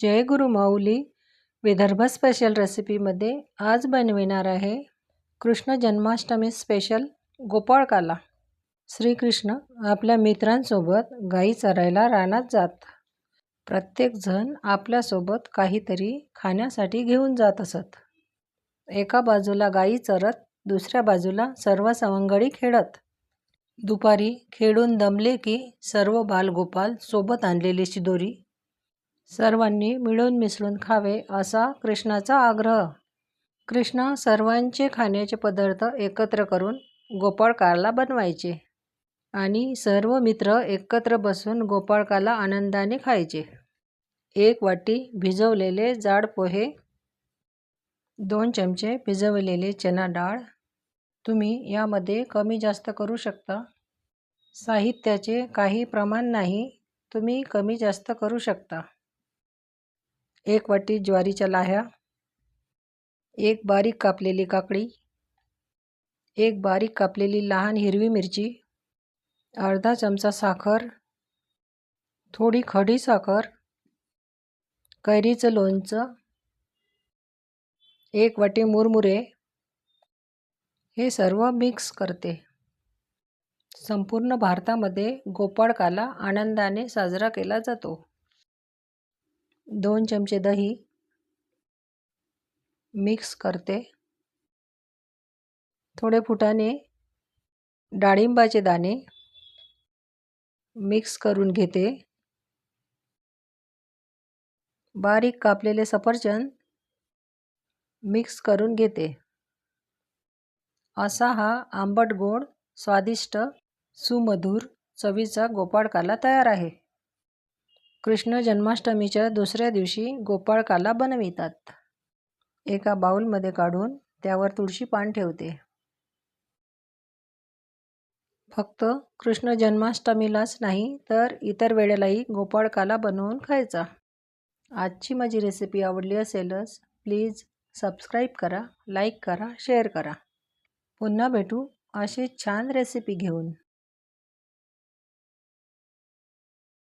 जय गुरु माऊली. Vidarbha special रेसिपीमध्ये आज बनविणार आहे कृष्ण जन्माष्टमी स्पेशल गोपाळकाला. श्रीकृष्ण आपल्या मित्रांसोबत गाई चरायला रानात जात. प्रत्येकजण आपल्यासोबत काहीतरी खाण्यासाठी घेऊन जात असत. एका बाजूला गाई चरत दुसऱ्या बाजूला सर्व सवंगडी खेळत. दुपारी खेळून दमले की सर्व बालगोपाल सोबत आणलेली शिदोरी सर्वांनी मिळून मिसळून खावे असा कृष्णाचा आग्रह. कृष्ण सर्वांचे खाण्याचे पदार्थ एकत्र करून गोपाळकाला बनवायचे आणि सर्व मित्र एकत्र बसून गोपाळकाला आनंदाने खायचे. एक वाटी भिजवलेले जाड पोहे दोन चमचे भिजवलेले चना डाळ तुम्ही यामध्ये कमी जास्त करू शकता. साहित्याचे काही प्रमाण नाही तुम्ही कमी जास्त करू शकता. एक वाटी ज्वारीच्या लाह्या एक बारीक कापलेली काकडी एक बारीक कापलेली लहान हिरवी मिरची अर्धा चमचा साखर थोडी खडी साखर कैरीचं लोणचं एक वाटी मुरमुरे. हे सर्व मिक्स करते. संपूर्ण भारतामध्ये गोपाळकाला आनंदाने साजरा केला जातो. दोन चमचे दही मिक्स करते. थोडे फुटाने डाळिंबाचे दाणे मिक्स करून घेते. बारीक कापलेले सफरचंद मिक्स करून घेते. असा हा आंबट गोड स्वादिष्ट सुमधुर चवीचा गोपाळकाला तयार आहे. कृष्ण जन्माष्टमीच्या दुसऱ्या दिवशी गोपाळकाला बनवितात. एका बाउलमध्ये काढून त्यावर तुळशी पान ठेवते. फक्त कृष्ण जन्माष्टमीलाच नाही तर इतर वेळेलाही गोपाळकाला बनवून खायचा. आजची माझी रेसिपी आवडली असेलच प्लीज सबस्क्राईब करा लाईक करा शेअर करा. पुन्हा भेटू अशी छान रेसिपी घेऊन.